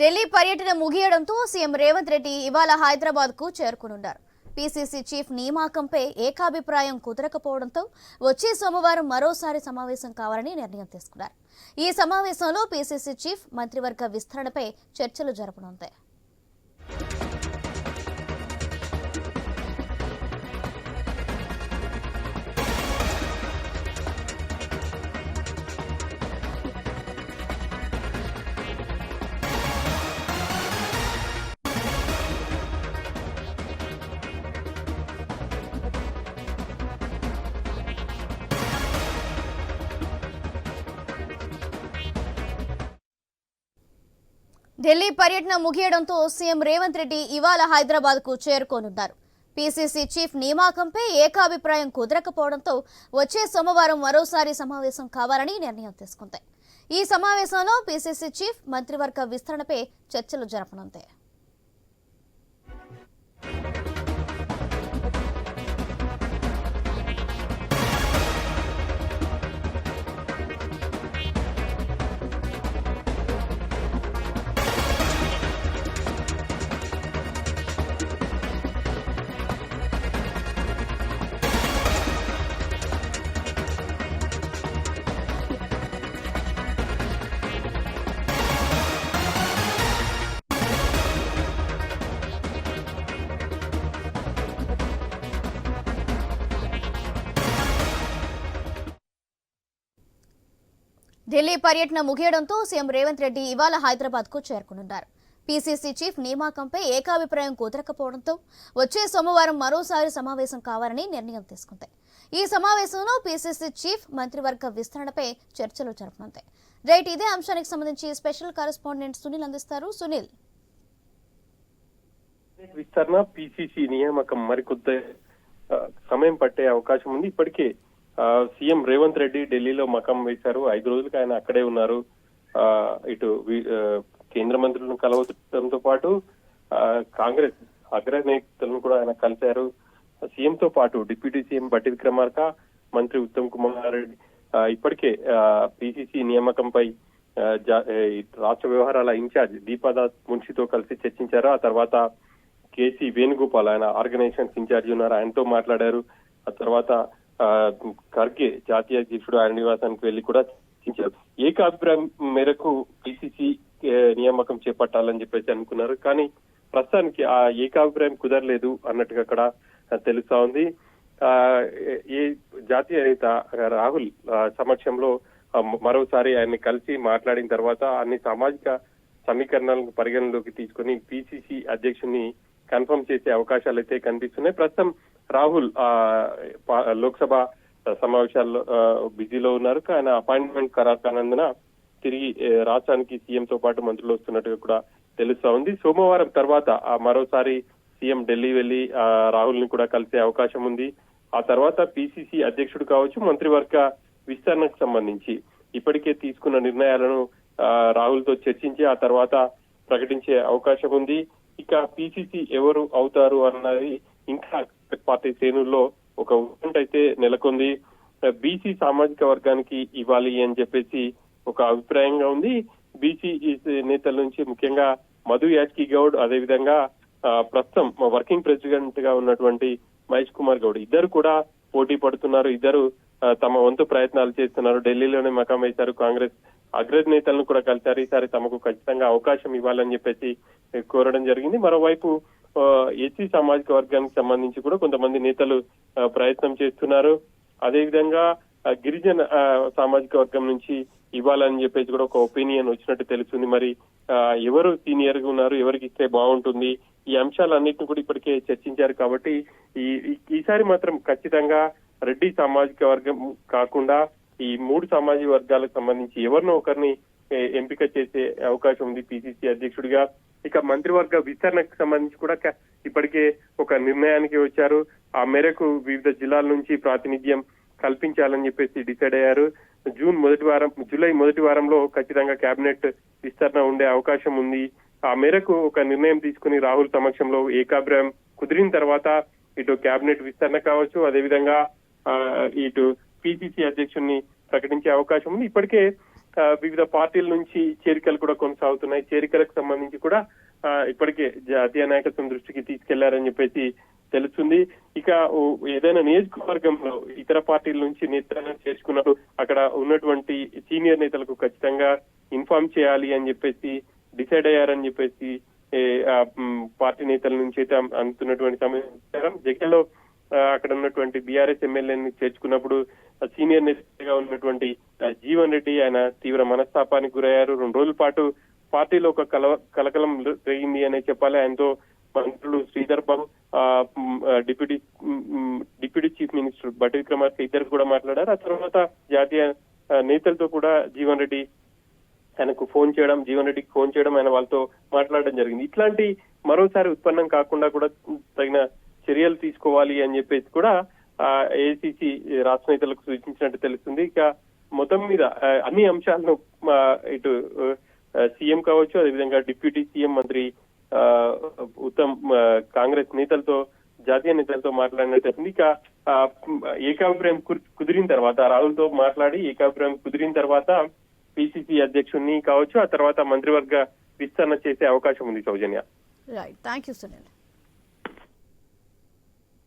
ఢిల్లీ పర్యటన ముగియడంతో సీఎం రేవంత్ రెడ్డి ఇవాళ హైదరాబాద్కు చేరుకునున్నారు పీసీసీ చీఫ్ నియామకంపై ఏకాభిప్రాయం కుదరకపోవడంతో వచ్చే సోమవారం మరోసారి సమావేశం కావాలని నిర్ణయం తీసుకున్నారు. ఈ సమావేశంలో పీసీసీ చీఫ్ మంత్రివర్గ విస్తరణపై చర్చలు జరపనుంది. ఢిల్లీ పర్యటన ముగియడంతో సీఎం రేవంత్ రెడ్డి ఇవాళ హైదరాబాద్కు చేరుకోనున్నారు. పీసీసీ చీఫ్ నియామకంపై ఏకాభిప్రాయం కుదరకపోవడంతో వచ్చే సోమవారం మరోసారి సమావేశం కావాలని నిర్ణయం తీసుకుంది. ఈ సమావేశంలో పీసీసీ చీఫ్ మంత్రివర్గ విస్తరణపై చర్చలు జరపనుంది. ఢిల్లీ పర్యటన ముగియడంతో సీఎం రేవంత్ రెడ్డి ఇవాళ హైదరాబాద్కు చేరుకునున్నారు. పీసీసీ చీఫ్ నియామకంపై ఏకాభిప్రాయం కుదరకపోవడంతో వచ్చే సోమవారం మరోసారి సమావేశం కావాలని నిర్ణయం తీసుకుంది. ఈ సమావేశంలో పీసీసీ చీఫ్ మంత్రివర్గ విస్తరణపై చర్చలు జరపనుంది. రైట్ ఇదే అంశానికి సంబంధించి స్పెషల్ కరెస్పాండెంట్ సునీల్ అందిస్తారు. సునీల్. విస్తరణ పీసీసీ నియామకం మరికొద్ది సమయం పట్టే అవకాశం ఉంది. ఇప్పటికే సీఎం రేవంత్ రెడ్డి ఢిల్లీలో మకం వేశారు. ఐదు రోజులకు ఆయన అక్కడే ఉన్నారు. ఆ, ఇటు కేంద్ర మంత్రులను కలవడంతో పాటు ఆ, కాంగ్రెస్ అగ్రనేతలను కూడా ఆయన కలిశారు. సీఎం తో పాటు డిప్యూటీ సీఎం బట్టి విక్రమార్క మంత్రి ఉత్తమ్ కుమార్ రెడ్డి ఆ, ఇప్పటికే పిసిసి నియామకంపై రాష్ట్ర వ్యవహారాల ఇన్ఛార్జ్ దీపాదాస్ మున్షితో కలిసి చర్చించారు. ఆ తర్వాత కేసీ వేణుగోపాల్ ఆయన ఆర్గనైజేషన్స్ ఇన్ఛార్జ్ ఉన్నారు. ఆయనతో మాట్లాడారు. ఆ తర్వాత ఖర్గే జాతీయ అధ్యక్షుడు ఆయన నివాసానికి వెళ్ళి కూడా చర్చించారు. ఏకాభిప్రాయం మేరకు పిసిసి నియామకం చేపట్టాలని చెప్పేసి అనుకున్నారు. కానీ ప్రస్తుతానికి ఆ ఏకాభిప్రాయం కుదరలేదు అన్నట్టుగా అక్కడ తెలుస్తా ఉంది. ఆ, ఈ జాతీయ నేత రాహుల్ ఆ, సమక్షంలో మరోసారి ఆయన్ని కలిసి మాట్లాడిన తర్వాత అన్ని సామాజిక సమీకరణాలను పరిగణలోకి తీసుకుని పిసిసి అధ్యక్షుని కన్ఫర్మ్ చేసే అవకాశాలు అయితే కనిపిస్తున్నాయి. ప్రస్తుతం రాహుల్ ఆ, లోక్సభ సమావేశాల్లో బిజీలో ఉన్నారు. ఆయన అపాయింట్మెంట్ ఖరారు కానందున తిరిగి రాష్ట్రానికి సీఎం తో పాటు మంత్రులు వస్తున్నట్టుగా కూడా తెలుస్తా ఉంది. సోమవారం తర్వాత ఆ మరోసారి సీఎం ఢిల్లీ వెళ్ళి ఆ, రాహుల్ని కూడా కలిసే అవకాశం ఉంది. ఆ తర్వాత పిసిసి అధ్యక్షుడు కావచ్చు మంత్రివర్గ విస్తరణకు సంబంధించి. ఇప్పటికే తీసుకున్న నిర్ణయాలను ఆ, రాహుల్తో చర్చించి ఆ తర్వాత ప్రకటించే అవకాశం ఉంది. ఇక పిసిసి ఎవరు అవుతారు అన్నది ఇంకా పార్టీ శ్రేణుల్లో ఒక ఉత్కంఠ అయితే నెలకొంది. బీసీ సామాజిక వర్గానికి ఇవ్వాలి అని చెప్పేసి ఒక అభిప్రాయంగా ఉంది. బీసీ నేతల నుంచి ముఖ్యంగా మధు యాజ్కి గౌడ్ అదేవిధంగా విధంగా ప్రస్తుతం వర్కింగ్ ప్రెసిడెంట్గా ఉన్నటువంటి మహేష్ కుమార్ గౌడ్. ఇద్దరు కూడా పోటీ పడుతున్నారు. ఇద్దరు తమ వంతు ప్రయత్నాలు చేస్తున్నారు. ఢిల్లీలోనే మకాం వేశారు కాంగ్రెస్ అగ్రనేతలను కూడా కలిశారు. ఈసారి తమకు ఖచ్చితంగా అవకాశం ఇవ్వాలని చెప్పేసి కోరడం జరిగింది. మరోవైపు ఎస్సీ సామాజిక వర్గానికి సంబంధించి కూడా కొంతమంది నేతలు ప్రయత్నం చేస్తున్నారు. అదేవిధంగా గిరిజన సామాజిక వర్గం నుంచి ఇవ్వాలని చెప్పేసి కూడా ఒక ఒపీనియన్ వచ్చినట్టు తెలుస్తుంది. మరి ఆ, ఎవరు సీనియర్గా ఉన్నారు? ఎవరికి ఇస్తే బాగుంటుంది? ఈ అంశాలన్నింటిని కూడా ఇప్పటికే చర్చించారు కాబట్టి ఈ ఈ- ఈసారి మాత్రం ఖచ్చితంగా రెడ్డి సామాజిక వర్గం కాకుండా ఈ మూడు సామాజిక వర్గాలకు సంబంధించి ఎవరినో ఒకరిని ఎంపిక చేసే అవకాశం ఉంది పిసిసి అధ్యక్షుడిగా. ఇక మంత్రివర్గ విస్తరణకు సంబంధించి కూడా ఇప్పటికే ఒక నిర్ణయానికి వచ్చారు. ఆ మేరకు వివిధ జిల్లాల నుంచి ప్రాతినిధ్యం కల్పించాలని చెప్పేసి డిసైడ్ అయ్యారు. జూన్ మొదటి వారం జూలై మొదటి వారంలో ఖచ్చితంగా కేబినెట్ విస్తరణ ఉండే అవకాశం ఉంది. ఆ మేరకు ఒక నిర్ణయం తీసుకుని రాహుల్ సమక్షంలో ఏకాభిప్రాయం కుదిరిన తర్వాత ఇటు కేబినెట్ విస్తరణ కావచ్చు. అదేవిధంగా ఇటు పిసిసి అధ్యక్షుడిని ప్రకటించే అవకాశం ఉంది. ఇప్పటికే వివిధ పార్టీల నుంచి చేరికలు కూడా కొనసాగుతున్నాయి. చేరికలకు సంబంధించి కూడా ఇప్పటికే జాతీయ నాయకత్వం దృష్టికి తీసుకెళ్ళారని చెప్పేసి తెలుస్తుంది. ఇక ఏదైనా నియోజకవర్గంలో ఇతర పార్టీల నుంచి నేతలను చేర్చుకున్నప్పుడు అక్కడ ఉన్నటువంటి సీనియర్ నేతలకు ఖచ్చితంగా ఇన్ఫార్మ్ చేయాలి అని చెప్పేసి డిసైడ్ అయ్యారని చెప్పేసి పార్టీ నేతల నుంచి అయితే అందుతున్నటువంటి సమయం జగన్లో అక్కడ ఉన్నటువంటి బీఆర్ఎస్ ఎమ్మెల్యేని చేర్చుకున్నప్పుడు సీనియర్ నేతగా ఉన్నటువంటి జీవన్ రెడ్డి ఆయన తీవ్ర మనస్తాపానికి గురయ్యారు. రెండు రోజుల పాటు పార్టీలో ఒక కల కలకలం రేగింది అనే చెప్పాలి. ఆయనతో మంత్రులు శ్రీధర్ బాబు ఆ, డిప్యూటీ డిప్యూటీ చీఫ్ మినిస్టర్ బట్టి విక్రమార్క ఇద్దరు కూడా మాట్లాడారు. ఆ తర్వాత జాతీయ నేతలతో కూడా జీవన్ రెడ్డి ఆయనకు ఫోన్ చేయడం జీవన్ రెడ్డికి ఫోన్ చేయడం ఆయన వాళ్ళతో మాట్లాడడం జరిగింది. ఇట్లాంటి మరోసారి ఉత్పన్నం కాకుండా కూడా తగిన చర్యలు తీసుకోవాలి అని చెప్పేసి కూడా ఏఐసిసి రాష్ట్ర నేతలకు సూచించినట్టు తెలుస్తుంది. ఇక మొత్తం మీద అన్ని అంశాలను ఇటు సీఎం కావచ్చు అదేవిధంగా డిప్యూటీ సీఎం మంత్రి ఆ, ఉత్తమ్ కాంగ్రెస్ నేతలతో జాతీయ నేతలతో మాట్లాడినట్టు తెలుస్తుంది. ఇక ఏకాభిప్రాయం కుదిరిన తర్వాత రాహుల్తో మాట్లాడి ఏకాభిప్రాయం కుదిరిన తర్వాత పిసిసి అధ్యక్షుడిని కావచ్చు ఆ తర్వాత మంత్రివర్గ విస్తరణ చేసే అవకాశం ఉంది Soujanya. Right thank you Sunil